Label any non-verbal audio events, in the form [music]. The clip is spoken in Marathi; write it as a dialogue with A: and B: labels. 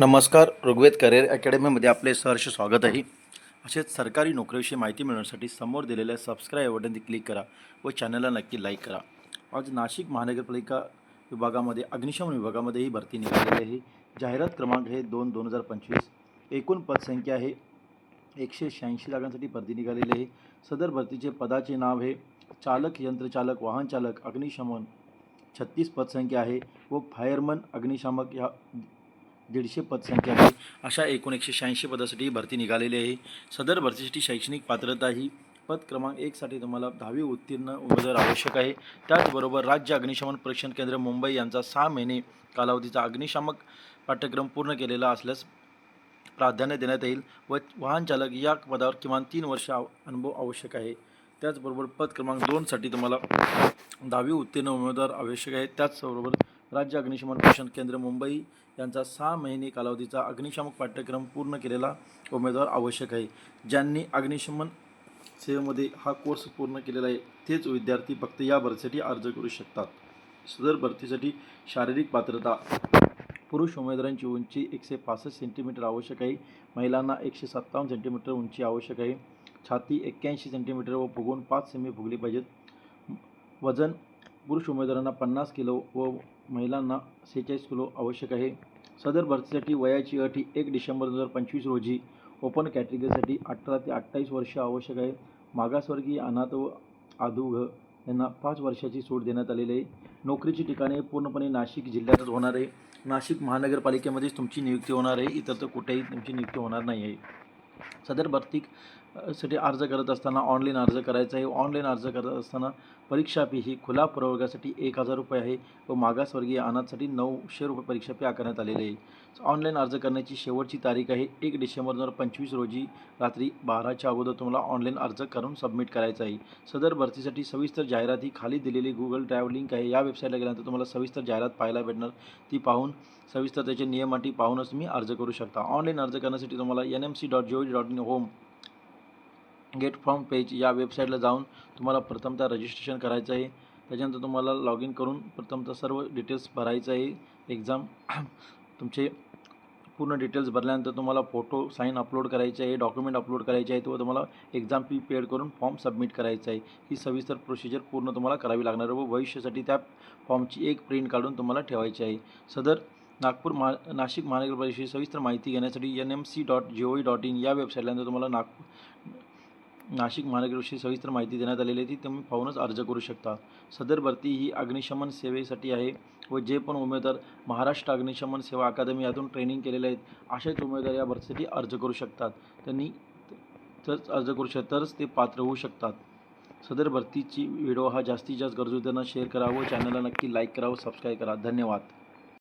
A: नमस्कार ऋग्वेद करिअर अकॅडमीमध्ये आपले सहर्ष स्वागत आहे. असेच सरकारी नोकरीविषयी माहिती मिळवण्यासाठी समोर दिलेल्या सबस्क्राईब बटनती क्लिक करा व चॅनलला नक्की लाईक करा. आज नाशिक महानगरपालिका विभागामध्ये अग्निशमन विभागामध्ये ही भरती निघालेली आहे. जाहिरात क्रमांक हे दोन दोन हजार पंचवीस. एकूण पदसंख्या आहे एकशे शहाऐंशी जागांसाठी भरती निघालेली आहे. सदर भरतीचे पदाचे नाव हे चालक यंत्रचालक वाहन चालक अग्निशमन छत्तीस पदसंख्या आहे व फायरमन अग्निशामक ह्या दीडशे पदसंख्या आहे. अशा एकूण एकशे शहाऐंशी पदासाठी भरती निघालेली आहे. सदर भरतीसाठी शैक्षणिक पात्रता ही पद क्रमांक एकसाठी तुम्हाला दहावी उत्तीर्ण उमेदवार आवश्यक आहे. त्याचबरोबर राज्य अग्निशमन परीक्षण केंद्र मुंबई यांचा सहा महिने कालावधीचा अग्निशामक पाठ्यक्रम पूर्ण केलेला असल्यास प्राधान्य देण्यात येईल व वाहन चालक या पदावर किमान तीन वर्ष अनुभव आवश्यक आहे. त्याचबरोबर पद क्रमांक दोनसाठी तुम्हाला दहावी उत्तीर्ण उमेदवार आवश्यक आहे. त्याचबरोबर राज्य अग्निशमन परीक्षण केंद्र मुंबई यांचा सहा महिने कालावधीचा अग्निशामक पाठ्यक्रम पूर्ण केलेला उमेदवार आवश्यक आहे. ज्यांनी अग्निशमन सेवेमध्ये हा कोर्स पूर्ण केलेला आहे तेच विद्यार्थी फक्त या भरतीसाठी अर्ज करू शकतात. सदर भरतीसाठी शारीरिक पात्रता पुरुष उमेदवारांची उंची एकशे पासष्ट सेंटीमीटर आवश्यक आहे महिलांना एकशे सत्तावन्न सेंटीमीटर उंची आवश्यक आहे छाती एक्क्याऐंशी सेंटीमीटर व फुगून पाच सेमी फुगली पाहिजेत. वजन पुरुष उमेदवारांना पन्नास किलो व महिलांना सेहेचाळीस किलो आवश्यक आहे. सदर भरतीसाठी वयाची अटी एक डिसेंबर दोन हजार पंचवीस रोजी ओपन कॅटेगरीसाठी अठरा ते अठ्ठावीस वर्ष आवश्यक आहे. मागासवर्गीय अनाथ व आदुघ यांना पाच वर्षाची सूट देण्यात आलेली आहे. नोकरीची ठिकाणे पूर्णपणे नाशिक जिल्ह्यातच होणार आहे. नाशिक महानगरपालिकेमध्येच तुमची नियुक्ती होणार आहे. इतर तर कुठेही तुमची नियुक्ती होणार नाही आहे. सदर भरती साठी अर्ज करत असताना ऑनलाईन अर्ज करायचा आहे. ऑनलाईन अर्ज करत असताना परीक्षा फी ही खुला प्रवर्गासाठी एक हजार रुपये आहे व मागासवर्गीय अनाथसाठी नऊशे रुपये परीक्षा फी आकारण्यात आलेली आहे. ऑनलाईन अर्ज करण्याची शेवटची तारीख आहे एक डिसेंबर दोन हजार पंचवीस रोजी रात्री बाराच्या अगोदर तुम्हाला ऑनलाईन अर्ज करून सबमिट करायचा आहे. सदर भरतीसाठी सविस्तर जाहिरात ही खाली दिलेली गुगल ड्रायव्ह लिंक आहे. या वेबसाईटला गेल्यानंतर तुम्हाला सविस्तर जाहिरात पाहायला भेटणार. ती पाहून सविस्तर त्याचे नियम अटी पाहूनच तुम्ही अर्ज करू शकता. ऑनलाईन अर्ज करण्यासाठी तुम्हाला N M C dot G O dot in home get from page या वेबसाईटला जाऊन तुम्हाला प्रथमतः रजिस्ट्रेशन करायचं आहे. त्याच्यानंतर तुम्हाला लॉग इन करून प्रथमतः सर्व डिटेल्स भरायचं आहे. एक्झाम [clears throat] तुमचे पूर्ण डिटेल्स भरल्यानंतर तुम्हाला फोटो साईन अपलोड करायचे आहे डॉक्युमेंट अपलोड करायचे आहे. व तुम्हाला एक्झाम फी पेड करून फॉर्म सबमिट करायचा आहे. ही सविस्तर प्रोसिजर पूर्ण तुम्हाला करावी लागणार आहे व भविष्यासाठी त्या फॉर्मची एक प्रिंट काढून तुम्हाला ठेवायची आहे. सदर नागपूर महा नाशिक महानगरपालिकेची सविस्तर माहिती घेण्यासाठी N M C dot G O dot in या वेबसाईटल्यानंतर तुम्हाला नागपूर नाशिक महानगरविषयी सविस्तर माहिती देण्यात आलेली आहे. ती तुम्ही पाहूनच अर्ज करू शकता. सदर भरती ही अग्निशमन सेवेसाठी आहे व जे पण उमेदवार महाराष्ट्र अग्निशमन सेवा अकादमी यातून ट्रेनिंग केलेले आहेत असेच उमेदवार या भरतीसाठी अर्ज करू शकतात. त्यांनी तरच अर्ज करू शकतात तरच ते पात्र होऊ शकतात. सदर भरतीची व्हिडिओ हा जास्तीत जास्त गरजू त्यांना शेअर करा व चॅनलला नक्की लाईक करा व सबस्क्राईब करा. धन्यवाद.